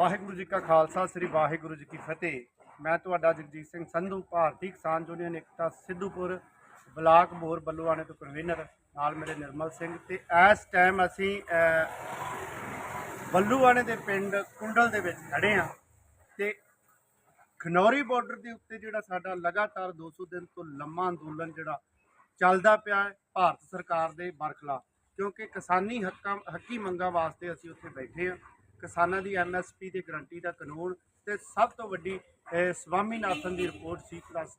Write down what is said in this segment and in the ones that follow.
ਵਾਹਿਗੁਰੂ ਜੀ ਕਾ ਖਾਲਸਾ, ਸ੍ਰੀ ਵਾਹਿਗੁਰੂ ਜੀ ਕੀ ਫਤਿਹ। ਮੈਂ ਤੁਹਾਡਾ ਜਗਜੀਤ ਸਿੰਘ ਸੰਧੂ, ਭਾਰਤੀ ਕਿਸਾਨ ਯੂਨੀਅਨ ਏਕਤਾ ਸਿੱਧੂਪੁਰ, ਬਲਾਕ ਬੋਰ ਬੱਲੂਆਣੇ ਤੋਂ ਕਨਵੀਨਰ ਨਾਲ ਮੇਰੇ ਨਿਰਮਲ ਸਿੰਘ। ਤੇ ਇਸ ਟਾਈਮ ਅਸੀਂ ਬੱਲੂਆਣੇ ਦੇ ਪਿੰਡ ਕੁੰਡਲ ਦੇ ਵਿੱਚ ਖੜੇ ਆ ਤੇ ਖਨੌਰੀ ਬਾਰਡਰ ਦੇ ਉੱਤੇ ਜਿਹੜਾ ਸਾਡਾ ਲਗਾਤਾਰ 200 ਦਿਨ ਤੋਂ ਲੰਮਾ ਅੰਦੋਲਨ ਜਿਹੜਾ ਚੱਲਦਾ ਪਿਆ ਹੈ, ਭਾਰਤ ਸਰਕਾਰ ਦੇ ਬਰਖਲਾ। ਕਿਉਂਕਿ ਕਿਸਾਨੀ ਹੱਕਾਂ, ਹੱਕੀ ਮੰਗਾਂ ਵਾਸਤੇ ਅਸੀਂ ਉੱਥੇ ਬੈਠੇ ਹਾਂ। ਕਿਸਾਨਾਂ ਦੀ ਐਮਐਸਪੀ ਦੇ ਗਰੰਟੀ ਦਾ ਕਾਨੂੰਨ ਤੇ ਸਭ ਤੋਂ ਵੱਡੀ ਸਵਾਮੀਨਾਥਨ ਦੀ ਰਿਪੋਰਟ ਸੀ, ਪਲੱਸ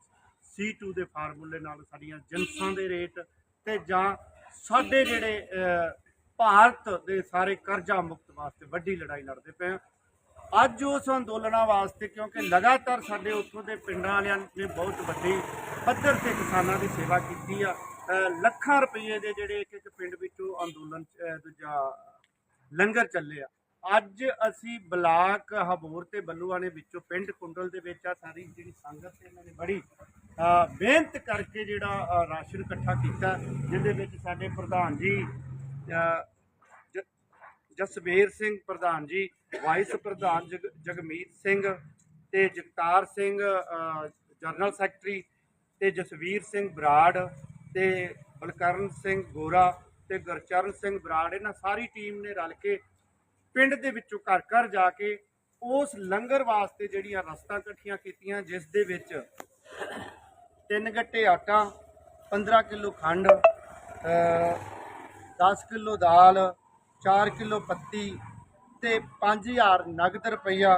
C2 ਦੇ ਫਾਰਮੂਲੇ ਨਾਲ ਸਾਡੀਆਂ ਜਿੰਸਾਂ ਦੇ ਰੇਟ ਤੇ ਜਾਂ ਸਾਡੇ ਜਿਹੜੇ ਭਾਰਤ ਦੇ ਸਾਰੇ ਕਰਜ਼ਾ ਮੁਕਤ ਵਾਸਤੇ ਵੱਡੀ ਲੜਾਈ ਲੜਦੇ ਪਏ ਹਾਂ। ਅੱਜ ਉਸ ਅੰਦੋਲਨਾਂ ਵਾਸਤੇ, ਕਿਉਂਕਿ ਲਗਾਤਾਰ ਸਾਡੇ ਉੱਥੋਂ ਦੇ ਪਿੰਡਾਂ ਵਾਲਿਆਂ ਨੇ ਬਹੁਤ ਵੱਡੀ ਪੱਧਰ ਤੇ ਕਿਸਾਨਾਂ ਦੀ ਸੇਵਾ ਕੀਤੀ ਆ। ਲੱਖਾਂ ਰੁਪਏ ਦੇ ਜਿਹੜੇ ਇੱਕ ਇੱਕ ਪਿੰਡ ਵਿੱਚੋਂ ਅੰਦੋਲਨ ਚ- ਦੂਜਾ ਲੰਗਰ ਚੱਲੇ ਆ। ਅੱਜ ਅਸੀਂ ਬਲਾਕ ਹਬੋਰ ਤੇ ਬੱਲੂਆਣੇ ਵਿੱਚੋਂ ਪਿੰਡ ਕੁੰਡਲ ਦੇ ਵਿੱਚ ਆ ਸਾਰੀ ਜਿਹੜੀ ਸੰਗਤ ਤੇ ਇਹਨਾਂ ਨੇ ਬੜੀ ਮਿਹਨਤ ਕਰਕੇ ਜਿਹੜਾ ਰਾਸ਼ਨ ਇਕੱਠਾ ਕੀਤਾ, ਜਿਹਦੇ ਵਿੱਚ ਸਾਡੇ ਪ੍ਰਧਾਨ ਜੀ ਅਹ ਸਿੰਘ ਪ੍ਰਧਾਨ ਜੀ, ਵਾਈਸ ਪ੍ਰਧਾਨ ਜਗ- ਜਗਮੀਤ ਸਿੰਘ ਤੇ ਜਗਤਾਰ ਸਿੰਘ ਜਨਰਲ ਸੈਕਟਰੀ ਤੇ ਜਸਵੀਰ ਸਿੰਘ ਬਰਾੜ ਤੇ ਬਲਕਰਨ ਸਿੰਘ ਗੋਰਾ ਤੇ ਗੁਰਚਰਨ ਸਿੰਘ ਬਰਾੜ, ਇਹਨਾਂ ਸਾਰੀ ਟੀਮ ਨੇ ਰਲ ਕੇ ਪਿੰਡ ਦੇ ਵਿੱਚੋਂ ਘਰ ਘਰ ਜਾ ਕੇ ਉਸ ਲੰਗਰ ਵਾਸਤੇ ਜਿਹੜੀਆਂ ਰਸਤਾ ਇਕੱਠੀਆਂ ਕੀਤੀਆਂ ਜਿਸ ਦੇ ਵਿੱਚ ਤਿੰਨ ਗੱਟੇ ਆਟਾ 15 ਕਿਲੋ ਖੰਡ ਅ, 10 ਕਿਲੋ ਦਾਲ 4 ਕਿਲੋ ਪੱਤੀ ਤੇ 5000 ਨਗਦ ਰੁਪਈਆ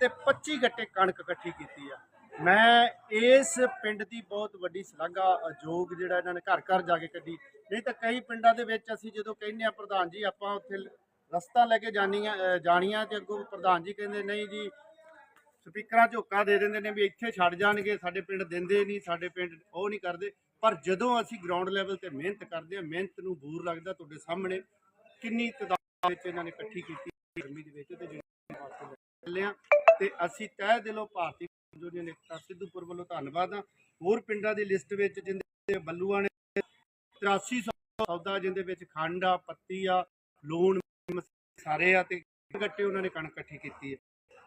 ਤੇ 25 ਗੱਟੇ ਕਣਕ ਇਕੱਠੀ ਕੀਤੀ ਆ। ਮੈਂ ਇਸ ਪਿੰਡ ਦੀ ਬਹੁਤ ਵੱਡੀ ਸ਼ਲਾਘਾ ਯੋਗ ਜਿਹੜਾ ਇਹਨਾਂ ਨੇ ਘਰ ਘਰ ਜਾ ਕੇ ਕੱਢੀ। ਨਹੀਂ ਤਾਂ ਕਈ ਪਿੰਡਾਂ ਦੇ ਵਿੱਚ ਅਸੀਂ ਜਦੋਂ ਕਹਿੰਦੇ ਆ ਪ੍ਰਧਾਨ ਜੀ ਆਪਾਂ ਉੱਥੇ ਰਸਤਾ ਲੈ ਕੇ ਜਾਣੀਆਂ ਜਾਣੀਆਂ ਤੇ ਅੱਗੋਂ ਪ੍ਰਧਾਨ ਜੀ ਕਹਿੰਦੇ, ਨਹੀਂ ਜੀ, ਸਪੀਕਰਾਂ ਝੋਕਾ ਦੇ ਦਿੰਦੇ ਨੇ ਵੀ ਇੱਥੇ ਛੱਡ ਜਾਣਗੇ, ਸਾਡੇ ਪਿੰਡ ਦਿੰਦੇ ਨਹੀਂ, ਸਾਡੇ ਪਿੰਡ ਉਹ ਨਹੀਂ ਕਰਦੇ। ਪਰ ਜਦੋਂ ਅਸੀਂ ਗਰਾਊਂਡ ਲੈਵਲ ਤੇ ਮਿਹਨਤ ਕਰਦੇ ਹਾਂ, ਮਿਹਨਤ ਨੂੰ ਬੂਰ ਲੱਗਦਾ ਤੁਹਾਡੇ ਸਾਹਮਣੇ, ਕਿੰਨੀ ਤਦਾਦ ਵਿੱਚ ਇਹਨਾਂ ਨੇ ਇਕੱਠੀ ਕੀਤੀ ਗਰਮੀ ਦੇ ਵਿੱਚ ਤੇ ਜਿਹੜੇ ਤੇ ਅਸੀਂ ਤਹਿ ਦਿਲੋਂ ਭਾਰਤੀ ਯੂਨੀਅਨ ਏਕਤਾ ਸਿੱਧੂਪੁਰ ਵੱਲੋਂ ਧੰਨਵਾਦ ਹਾਂ। ਹੋਰ ਪਿੰਡਾਂ ਦੀ ਲਿਸਟ ਵਿੱਚ ਜਿੰਦੇ ਬੱਲੂਆਂ ਨੇ 8300 ਸੌਦਾ ਜਿੰਦੇ ਵਿੱਚ ਖੰਡ ਆ, ਪੱਤੀ ਆ, ਲੂਣ ਸਾਰੇ ਆ ਤੇ ਗੱਟੇ ਉਹਨਾਂ ਨੇ ਕਣਕ ਇਕੱਠੀ ਕੀਤੀ ਹੈ।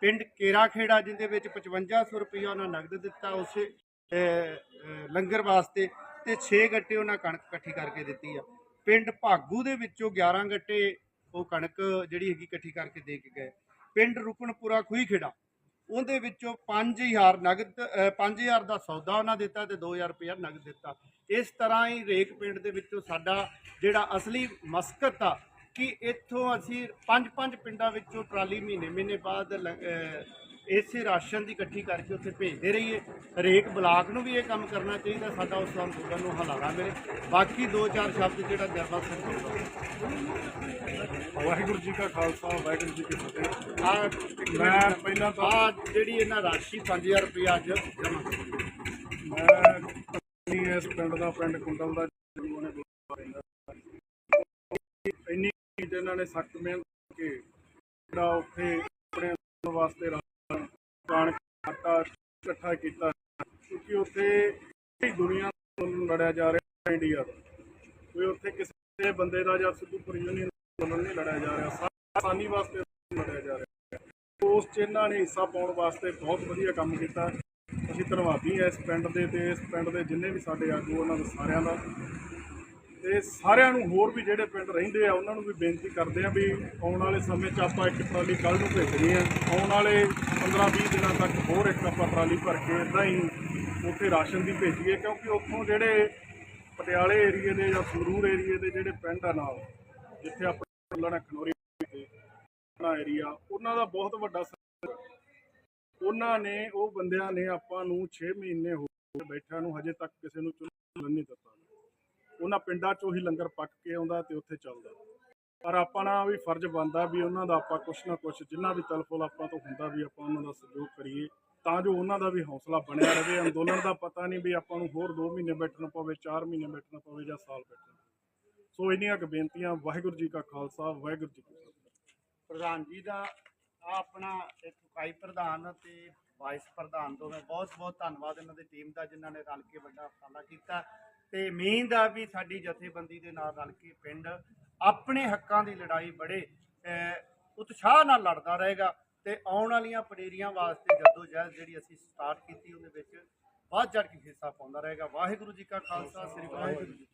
ਪਿੰਡ ਕੇਰਾ ਖੇੜਾ ਜਿੰਦੇ ਵਿੱਚ 5500 ਰੁਪਇਆ ਉਹਨਾਂ ਨਗਦ ਦਿੱਤਾ ਉਸੇ ਲੰਗਰ ਵਾਸਤੇ ਤੇ 6 ਗੱਟੇ ਉਹਨਾਂ ਕਣਕ ਇਕੱਠੀ ਕਰਕੇ ਦਿੱਤੀ ਆ। ਪਿੰਡ ਭਾਗੂ ਦੇ ਵਿੱਚੋਂ 11 ਗੱਟੇ ਉਹ ਕਣਕ ਜਿਹੜੀ ਹੈਗੀ ਇਕੱਠੀ ਕਰਕੇ ਦੇ ਕੇ ਗਏ। ਪਿੰਡ ਰੁਕਣਪੁਰਾ ਖੂਹੀ ਖੇੜਾ ਉਹਦੇ ਵਿੱਚੋਂ 5000 ਨਗਦ ਅਹ, 5000 ਦਾ ਸੌਦਾ ਉਹਨਾਂ ਦਿੱਤਾ ਤੇ 2000 ਰੁਪਇਆ ਨਗਦ ਦਿੱਤਾ। ਇਸ ਤਰ੍ਹਾਂ ਹੀ ਰੇਕ ਪਿੰਡ ਦੇ ਵਿੱਚੋਂ ਸਾਡਾ ਜਿਹੜਾ ਅਸਲੀ ਮਸਕਤ ਆ ਕਿ ਇੱਥੋਂ ਅਸੀਂ ਪੰਜ ਪੰਜ ਪਿੰਡਾਂ ਵਿੱਚੋਂ ਟਰਾਲੀ ਮਹੀਨੇ ਮਹੀਨੇ ਬਾਅਦ ਇਸੇ ਰਾਸ਼ਨ ਦੀ ਇਕੱਠੀ ਕਰਕੇ ਉੱਥੇ ਭੇਜਦੇ ਰਹੀਏ। ਹਰੇਕ ਬਲਾਕ ਨੂੰ ਵੀ ਇਹ ਕੰਮ ਕਰਨਾ ਚਾਹੀਦਾ ਸਾਡਾ ਉਸ ਅੰਦੋਲਨ ਨੂੰ ਹਲਾਰਾ ਮਿਲੇ। ਬਾਕੀ ਦੋ ਚਾਰ ਸ਼ਬਦ ਜਿਹੜਾ ਨਿਰਮਲ ਸਿੰਘ। ਵਾਹਿਗੁਰੂ ਜੀ ਕਾ ਖਾਲਸਾ ਵਾਹਿਗੁਰੂ ਜੀ ਕੀ ਫਤਿਹ। ਆਹ ਮੈਂ ਪਹਿਲਾਂ ਤਾਂ ਆ ਜਿਹੜੀ ਇਹਨਾਂ ਰਾਸ਼ੀ 5000 ਰੁਪਇਆ ਅੱਜ ਜਮ੍ਹਾਂ ਮੈਂ ਇਸ ਪਿੰਡ ਦਾ ਪਿੰਡ ਕੁੰਡਲ ਦਾ ਇਹਨਾਂ ਨੇ ਸਖਤ ਮਿਹਨਤ ਕਰਕੇ ਜਿਹੜਾ ਉੱਥੇ ਆਪਣੇ ਵਾਸਤੇ ਰਾਸ਼ਨ ਆਟਾ ਇਕੱਠਾ ਕੀਤਾ। ਕਿਉਂਕਿ ਉੱਥੇ ਦੁਨੀਆ ਨੂੰ ਲੜਿਆ ਜਾ ਰਿਹਾ ਇੰਡੀਆ ਦਾ ਕੋਈ ਉੱਥੇ ਕਿਸੇ ਬੰਦੇ ਦਾ ਜਾਂ ਸਿੱਧੂਪੁਰ ਯੂਨੀਅਨ ਅੰਦੋਲਨ ਨਹੀਂ ਲੜਿਆ ਜਾ ਰਿਹਾ। ਸਾਰਾ ਆਸਾਨੀ ਵਾਸਤੇ ਲੜਿਆ ਜਾ ਰਿਹਾ ਉਸ ਚ ਇਹਨਾਂ ਨੇ ਹਿੱਸਾ ਪਾਉਣ ਵਾਸਤੇ ਬਹੁਤ ਵਧੀਆ ਕੰਮ ਕੀਤਾ। ਅਸੀਂ ਧੰਨਵਾਦੀ ਹਾਂ ਇਸ ਪਿੰਡ ਦੇ ਤੇ ਇਸ ਪਿੰਡ ਦੇ ਜਿੰਨੇ ਵੀ ਸਾਡੇ ਆਗੂ, ਉਹਨਾਂ ਦੇ ਸਾਰਿਆਂ ਦਾ। ਤੇ ਸਾਰਿਆਂ ਨੂੰ ਹੋਰ ਵੀ ਜਿਹੜੇ ਪਿੰਡ ਰਹਿੰਦੇ ਆ, ਉਹਨਾਂ ਨੂੰ ਵੀ ਬੇਨਤੀ ਕਰਦੇ ਆ ਵੀ ਆਉਣ ਵਾਲੇ ਸਮੇਂ 'ਚ ਆਪਾਂ ਇੱਕ ਟਰਾਲੀ ਕੱਲ ਨੂੰ ਭੇਜਣੀ ਆ। ਆਉਣ ਵਾਲੇ 15-20 ਦਿਨਾਂ ਤੱਕ ਹੋਰ ਇੱਕ ਆਪਾਂ ਟਰਾਲੀ ਭਰ ਕੇ ਇਦਾਂ ਹੀ ਉੱਥੇ ਰਾਸ਼ਨ ਦੀ ਭੇਜੀਏ, ਕਿਉਂਕਿ ਉੱਥੋਂ ਜਿਹੜੇ ਪਟਿਆਲੇ ਏਰੀਏ ਦੇ ਜਾਂ ਸੰਗਰੂਰ ਏਰੀਏ ਦੇ ਜਿਹੜੇ ਪਿੰਡ ਆ ਨਾਲ, ਜਿੱਥੇ ਆਪਣੇ ਲੜਾ ਖਨੋਰੀ ਆਪਣਾ ਏਰੀਆ ਉਹਨਾਂ ਦਾ ਬਹੁਤ ਵੱਡਾ ਉਹਨਾਂ ਨੇ, ਉਹ ਬੰਦਿਆਂ ਨੇ ਆਪਾਂ ਨੂੰ 6 ਮਹੀਨੇ ਹੋ ਗਏ ਬੈਠਿਆਂ ਨੂੰ, ਹਜੇ ਤੱਕ ਕਿਸੇ ਨੂੰ ਚੁੱਲ੍ਹਾ ਨਹੀਂ ਦਿੱਤਾ। ਉਹਨਾਂ ਪਿੰਡਾਂ ਚੋਂ ਹੀ ਲੰਗਰ ਪੱਕ ਕੇ ਆਉਂਦਾ ਤੇ ਉੱਥੇ ਚੱਲਦਾ। ਪਰ ਆਪਾਂ ਆਪਣਾ ਵੀ ਫਰਜ਼ ਬਣਦਾ ਵੀ ਉਹਨਾਂ ਦਾ ਆਪਾਂ ਕੁਛ ਨਾ ਕੁਛ, ਜਿੰਨਾ ਵੀ ਤਲਫੁਲ ਆਪਾਂ ਤੋਂ ਹੁੰਦਾ ਵੀ ਆਪਾਂ ਉਹਨਾਂ ਦਾ ਸਹਿਯੋਗ ਕਰੀਏ, ਤਾਂ ਜੋ ਉਹਨਾਂ ਦਾ ਵੀ ਹੌਸਲਾ ਬਣਿਆ ਰਹੇ। ਅੰਦੋਲਨ ਦਾ ਪਤਾ ਨਹੀਂ ਵੀ ਆਪਾਂ ਨੂੰ ਹੋਰ 2 ਮਹੀਨੇ ਬੈਠਣਾ ਪਵੇ 4 ਮਹੀਨੇ ਬੈਠਣਾ ਪਵੇ ਜਾਂ ਸਾਲ ਬੈਠਣਾ ਸੋ ਇੰਨੀਆਂ ਕੁ ਬੇਨਤੀਆਂ, ਵਾਹਿਗੁਰੂ ਜੀ ਕਾ ਖਾਲਸਾ, ਵਾਹਿਗੁਰੂ ਜੀ ਕੀ ਫਤਿਹ। ਪ੍ਰਧਾਨ ਜੀ ਦਾ ਆਹ ਆਪਣਾ ਇੱਕ ਇਕਾਈ ਪ੍ਰਧਾਨ ਤੇ ਵਾਈਸ ਪ੍ਰਧਾਨ ਦੋਵੇਂ ਬਹੁਤ ਬਹੁਤ ਧੰਨਵਾਦ ਇਹਨਾਂ ਦੀ ਟੀਮ ਦਾ, ਜਿਨ੍ਹਾਂ ਨੇ ਰਲ ਕੇ ਵੱਡਾ ਉਪਰਾਲਾ ਕੀਤਾ। ਤੇ ਉਮੀਦ ਆ ਵੀ ਸਾਡੀ ਜਥੇਬੰਦੀ ਦੇ ਨਾਲ ਰਲ ਕੇ ਪਿੰਡ ਆਪਣੇ ਹੱਕਾਂ ਦੀ ਲੜਾਈ ਬੜੇ ਉਤਸ਼ਾਹ ਨਾਲ ਲੜਦਾ ਰਹੇਗਾ ਤੇ ਆਉਣ ਵਾਲੀਆਂ ਪਡੇਰੀਆਂ ਵਾਸਤੇ ਜਦੋਜਹਿਦ ਜਿਹੜੀ ਅਸੀਂ ਸਟਾਰਟ ਕੀਤੀ, ਉਹਦੇ ਵਿੱਚ ਵੱਧ ਚੜ੍ਹ ਕੇ ਹਿੱਸਾ ਪਾਉਂਦਾ ਰਹੇਗਾ। ਵਾਹਿਗੁਰੂ ਜੀ ਕਾ ਖਾਲਸਾ, ਸ੍ਰੀ ਵਾਹਿਗੁਰੂ ਜੀ